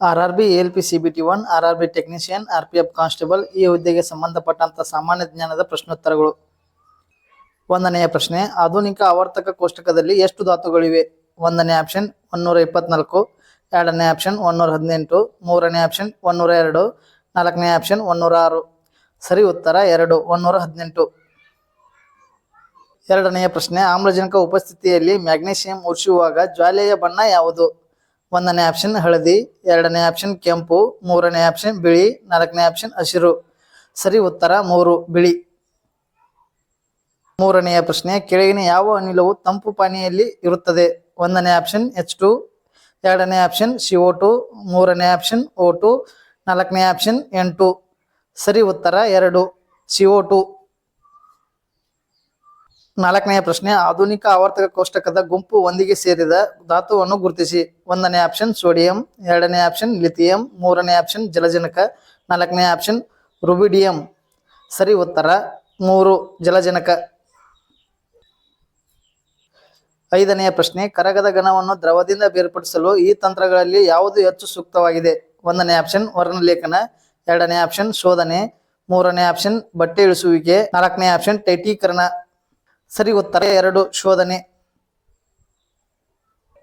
R R B L P C B T one R R B technician R P F constable, ಈ ಹುದ್ದೆಗೆ ಸಂಬಂಧಪಟ್ಟಂತ ಸಾಮಾನ್ಯ ಜ್ಞಾನದ ಪ್ರಶ್ನೋತ್ತರಗಳು. ಒಂದನೆಯ ಪ್ರಶ್ನೆ, ಆಧುನಿಕ ಆವರ್ತಕ ಕೋಷ್ಟಕದಲ್ಲಿ ಎಷ್ಟು ಧಾತುಗಳಿವೆ? ಒಂದನೇ ಆಪ್ಷನ್ ಒನ್ನೂರ ಇಪ್ಪತ್ನಾಲ್ಕು, ಎರಡನೇ ಆಪ್ಷನ್ ಒನ್ನೂರ ಹದಿನೆಂಟು, ಮೂರನೇ ಆಪ್ಷನ್ ಒನ್ನೂರ ಎರಡು, ನಾಲ್ಕನೇ ಆಪ್ಷನ್ ಒನ್ನೂರ ಆರು. ಸರಿ, ಉತ್ತರ ಎರಡು ಒನ್ನೂರ ಹದಿನೆಂಟು. ಎರಡನೆಯ ಪ್ರಶ್ನೆ, ಆಮ್ಲಜನಕ ಉಪಸ್ಥಿತಿಯಲ್ಲಿ ಮ್ಯಾಗ್ನೀಷಿಯಂ ಉರಿಸುವಾಗ ಜ್ವಾಲೆಯ ಬಣ್ಣ ಯಾವುದು? ಒಂದನೇ ಆಪ್ಷನ್ ಹಳದಿ, ಎರಡನೇ ಆಪ್ಷನ್ ಕೆಂಪು, ಮೂರನೇ ಆಪ್ಷನ್ ಬಿಳಿ, ನಾಲ್ಕನೇ ಆಪ್ಷನ್ ಹಸಿರು. ಸರಿ, ಉತ್ತರ ಮೂರು, ಬಿಳಿ. ಮೂರನೆಯ ಪ್ರಶ್ನೆ, ಕೆಳಗಿನ ಯಾವ ಅನಿಲವು ತಂಪು ಪಾನೀಯಲ್ಲಿ ಇರುತ್ತದೆ? ಒಂದನೇ ಆಪ್ಷನ್ ಎಚ್ ಟು ಎರಡನೇ ಆಪ್ಷನ್ ಸಿ ಓ ಟು ಮೂರನೇ ಆಪ್ಷನ್ ಓ ಟು ನಾಲ್ಕನೇ ಆಪ್ಷನ್ ಎಂಟು ಸರಿ, ಉತ್ತರ ಎರಡು ಸಿ ಓ ಟು ನಾಲ್ಕನೆಯ ಪ್ರಶ್ನೆ, ಆಧುನಿಕ ಆವರ್ತಕ ಕೋಷ್ಟಕದ ಗುಂಪು ಒಂದಿಗೆ ಸೇರಿದ ಧಾತುವನ್ನು ಗುರುತಿಸಿ. ಒಂದನೇ ಆಪ್ಷನ್, ಸೋಡಿಯಂ, ಎರಡನೇ ಆಪ್ಷನ್, ಲಿಥಿಯಂ, ಮೂರನೇ ಆಪ್ಷನ್, ಜಲಜನಕ, ನಾಲ್ಕನೇ ಆಪ್ಷನ್, ರುಬಿಡಿಯಂ. ಸರಿ, ಉತ್ತರ ಮೂರು, ಜಲಜನಕ. ಐದನೆಯ ಪ್ರಶ್ನೆ, ಕರಗದ ಘನವನ್ನು ದ್ರವದಿಂದ ಬೇರ್ಪಡಿಸಲು ಈ ತಂತ್ರಗಳಲ್ಲಿ ಯಾವುದು ಹೆಚ್ಚು ಸೂಕ್ತವಾಗಿದೆ? ಒಂದನೇ ಆಪ್ಷನ್, ವರ್ಣಲೇಖನ. ಎರಡನೇ ಆಪ್ಷನ್, ಶೋಧನೆ. ಮೂರನೇ ಆಪ್ಷನ್, ಬಟ್ಟೆ ಇಳಿಸುವಿಕೆ. ನಾಲ್ಕನೇ ಆಪ್ಷನ್, ಟೈಟೀಕರಣ. ಸರಿ ಉತ್ತರ ಎರಡು ಶೋಧನೆ.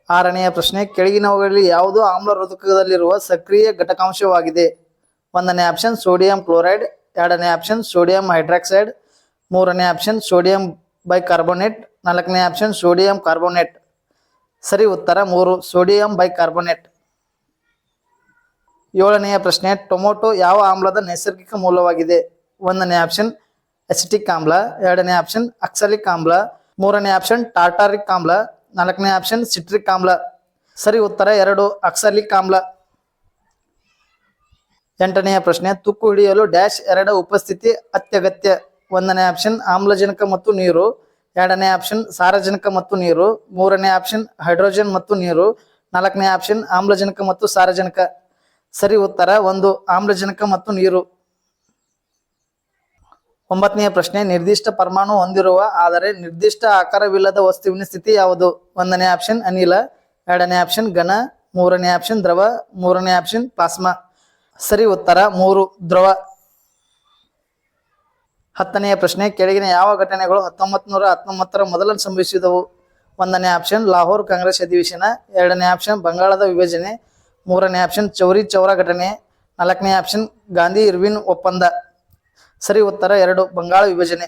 ಆರನೆಯ ಪ್ರಶ್ನೆ ಕೆಳಗಿನವುಗಳಲ್ಲಿ ಯಾವುದು ಆಮ್ಲ ರೋಧಕದಲ್ಲಿರುವ ಸಕ್ರಿಯ ಘಟಕಾಂಶವಾಗಿದೆ? ಒಂದನೇ ಆಪ್ಷನ್, ಸೋಡಿಯಂ ಕ್ಲೋರೈಡ್. ಎರಡನೇ ಆಪ್ಷನ್, ಸೋಡಿಯಂ ಹೈಡ್ರಾಕ್ಸೈಡ್. ಮೂರನೇ ಆಪ್ಷನ್, ಸೋಡಿಯಂ ಬೈಕಾರ್ಬೋನೇಟ್. ನಾಲ್ಕನೇ ಆಪ್ಷನ್, ಸೋಡಿಯಂ ಕಾರ್ಬೋನೇಟ್. ಸರಿ ಉತ್ತರ ಮೂರು, ಸೋಡಿಯಂ ಬೈಕಾರ್ಬೋನೇಟ್. ಏಳನೆಯ ಪ್ರಶ್ನೆ, ಟೊಮೊಟೊ ಯಾವ ಆಮ್ಲದ ನೈಸರ್ಗಿಕ ಮೂಲವಾಗಿದೆ? ಒಂದನೇ ಆಪ್ಷನ್ ಅಸಿಟಿಕ್ ಆಮ್ಲ ಎರಡನೇ ಆಪ್ಷನ್ ಅಕ್ಸಲಿಕ್ ಆಮ್ಲ ಮೂರನೇ ಆಪ್ಷನ್ ಟಾಟಾರಿಕ್ ಆಮ್ಲ ನಾಲ್ಕನೇ ಆಪ್ಷನ್ ಸಿಟ್ರಿಕ್ ಆಮ್ಲ ಸರಿ, ಉತ್ತರ ಎರಡು ಅಕ್ಸಲಿಕ್ ಆಮ್ಲ ಎಂಟನೆಯ ಪ್ರಶ್ನೆ, ತುಕ್ಕು ಹಿಡಿಯಲು ಡ್ಯಾಶ್ ಎರಡ ಉಪಸ್ಥಿತಿ ಅತ್ಯಗತ್ಯ. ಒಂದನೇ ಆಪ್ಷನ್ ಆಮ್ಲಜನಕ ಮತ್ತು ನೀರು, ಎರಡನೇ ಆಪ್ಷನ್ ಸಾರಜನಕ ಮತ್ತು ನೀರು, ಮೂರನೇ ಆಪ್ಷನ್ ಹೈಡ್ರೋಜನ್ ಮತ್ತು ನೀರು, ನಾಲ್ಕನೇ ಆಪ್ಷನ್ ಆಮ್ಲಜನಕ ಮತ್ತು ಸಾರಜನಕ. ಸರಿ, ಉತ್ತರ ಒಂದು, ಆಮ್ಲಜನಕ ಮತ್ತು ನೀರು. ಒಂಬತ್ತನೆಯ ಪ್ರಶ್ನೆ, ನಿರ್ದಿಷ್ಟ ಪರಮಾಣು ಹೊಂದಿರುವ, ಆದರೆ ನಿರ್ದಿಷ್ಟ ಆಕಾರವಿಲ್ಲದ ವಸ್ತುವಿನ ಸ್ಥಿತಿ ಯಾವುದು? ಒಂದನೇ ಆಪ್ಷನ್, ಅನಿಲ, ಎರಡನೇ ಆಪ್ಷನ್, ಘನ, ಮೂರನೇ ಆಪ್ಷನ್, ದ್ರವ, ಮೂರನೇ ಆಪ್ಷನ್, ಪ್ಲಾಸ್ಮಾ. ಸರಿ, ಉತ್ತರ ಮೂರು, ದ್ರವ. ಹತ್ತನೆಯ ಪ್ರಶ್ನೆ, ಕೆಳಗಿನ ಯಾವ ಘಟನೆಗಳು ಹತ್ತೊಂಬತ್ತು ನೂರ ಹತ್ತೊಂಬತ್ತರ ಮೊದಲನ್ನು ಸಂಭವಿಸಿದವು? ಒಂದನೇ ಆಪ್ಷನ್, ಲಾಹೋರ್ ಕಾಂಗ್ರೆಸ್ ಅಧಿವೇಶನ. ಎರಡನೇ ಆಪ್ಷನ್, ಬಂಗಾಳದ ವಿಭಜನೆ. ಮೂರನೇ ಆಪ್ಷನ್, ಚೌರಿ ಚೌರ ಘಟನೆ. ನಾಲ್ಕನೇ ಆಪ್ಷನ್, ಗಾಂಧಿ ಇರ್ವಿನ್ ಒಪ್ಪಂದ. ಸರಿ ಉತ್ತರ ಎರಡು, ಬಂಗಾಳ ವಿಭಜನೆ.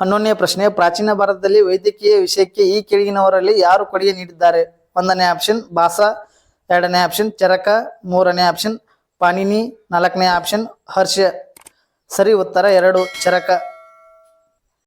ಹನ್ನೊಂದನೇ ಪ್ರಶ್ನೆ, ಪ್ರಾಚೀನ ಭಾರತದಲ್ಲಿ ವೈದ್ಯಕೀಯ ವಿಷಯಕ್ಕೆ ಈ ಕೆಳಗಿನವರಲ್ಲಿ ಯಾರು ಕೊಡುಗೆ ನೀಡಿದ್ದಾರೆ? ಒಂದನೇ ಆಪ್ಷನ್ ಬಾಸ ಎರಡನೇ ಆಪ್ಷನ್ ಚರಕ. ಮೂರನೇ ಆಪ್ಷನ್ ಪಾಣಿನಿ. ನಾಲ್ಕನೇ ಆಪ್ಷನ್ ಹರ್ಷ ಸರಿ ಉತ್ತರ ಎರಡು, ಚರಕ.